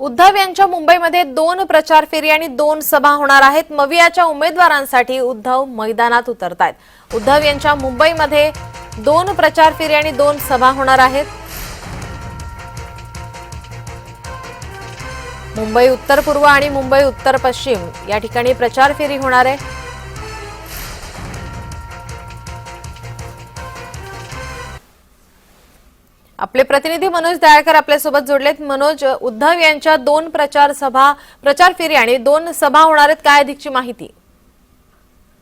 उद्धव यांच्या मुंबईमध्ये दोन प्रचार फेरी आणि दोन सभा होणार आहेत. मवियाच्या उमेदवारांसाठी उद्धव मैदानात उतरत आहेत उद्धव यांच्या मुंबईमध्ये दोन प्रचार फेरी आणि दोन सभा होणार आहेत. मुंबई उत्तर पूर्व आणि मुंबई उत्तर पश्चिम या ठिकाणी प्रचार फेरी होणार आहे. आपले प्रतिनिधी मनोज दयाळकर आपल्यासोबत जोडलेत. मनोज उद्धव यांच्या दोन प्रचार सभा प्रचार फेरी आणि दोन सभा होणार आहेत. काय अधिकची माहिती?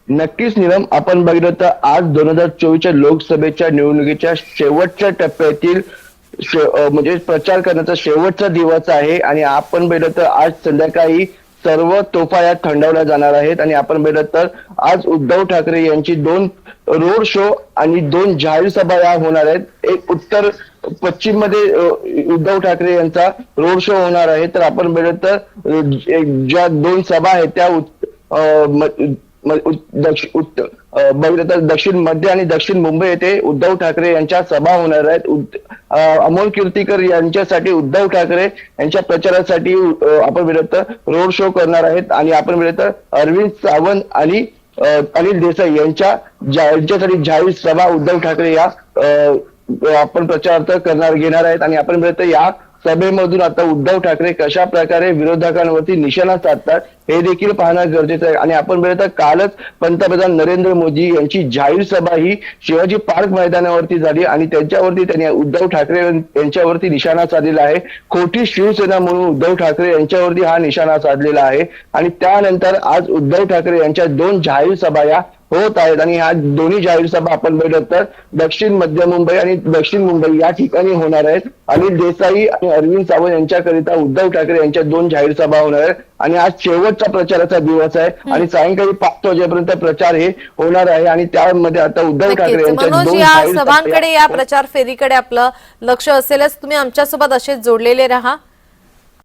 नक्कीच निलम आपण बघितलं तर आज दोन हजार चोवीसच्या लोकसभेच्या निवडणुकीच्या शेवटच्या टप्प्यातील म्हणजे प्रचार करण्याचा शेवटचा दिवस आहे. आणि आपण बघितलं तर आज संध्याकाळी सर्व तोफा यात थंडवल्या जाणार आहेत. आणि आपण बघितलं तर आज उद्धव ठाकरे यांची दोन रोड शो आणि दोन जाहीर सभा या होणार आहेत. एक उत्तर पश्चिममध्ये उद्धव ठाकरे यांचा रोड शो होणार आहे. तर आपण बघितलं तर ज्या दोन सभा आहेत त्या उत्तर बघितलं तर दक्षिण मध्य आणि दक्षिण मुंबई येथे उद्धव ठाकरे यांच्या सभा होणार आहेत. अमोल कीर्तीकर यांच्यासाठी उद्धव ठाकरे यांच्या प्रचारासाठी आपण बघितलं रोड शो करणार आहेत आणि आपण बघितलं तर अरविंद सावंत आणि अनिल देसाई यांच्या यांच्यासाठी जाहीर सभा उद्धव ठाकरे या आपण प्रचारार्थ करणार घेणार आहेत. आणि आपण मिळत या सभेमधून आता उद्धव ठाकरे कशा प्रकारे विरोधकांवरती निशाणा साधतात हे देखील पाहणं गरजेचं आहे. आणि आपण बघितलं कालच पंतप्रधान नरेंद्र मोदी यांची जाहीर सभा ही शिवाजी पार्क मैदानावरती झाली आणि त्यांच्यावरती त्यांनी उद्धव ठाकरे यांच्यावरती निशाणा साधलेला आहे. खोटी शिवसेना म्हणून उद्धव ठाकरे यांच्यावरती हा निशाणा साधलेला आहे. आणि त्यानंतर आज उद्धव ठाकरे यांच्या दोन जाहीर सभा या होत आहेत. आणि ह्या दोन्ही जाहीर सभा आपण बघितलं तर दक्षिण मध्य मुंबई आणि दक्षिण मुंबई या ठिकाणी होणार आहेत. अनिल देसाई आणि अरविंद सावंत यांच्याकरिता उद्धव ठाकरे यांच्या दोन जाहीर सभा होणार आहेत. आणि आज शेवटचा प्रचाराचा दिवस आहे. आणि सायंकाळी पाच वाजेपर्यंत प्रचार हे होणार आहे. आणि त्यामध्ये आता उद्धव ठाकरे यांच्या सभांकडे या प्रचार फेरीकडे आपलं लक्ष असेलच. तुम्ही आमच्यासोबत असेच जोडलेले राहा.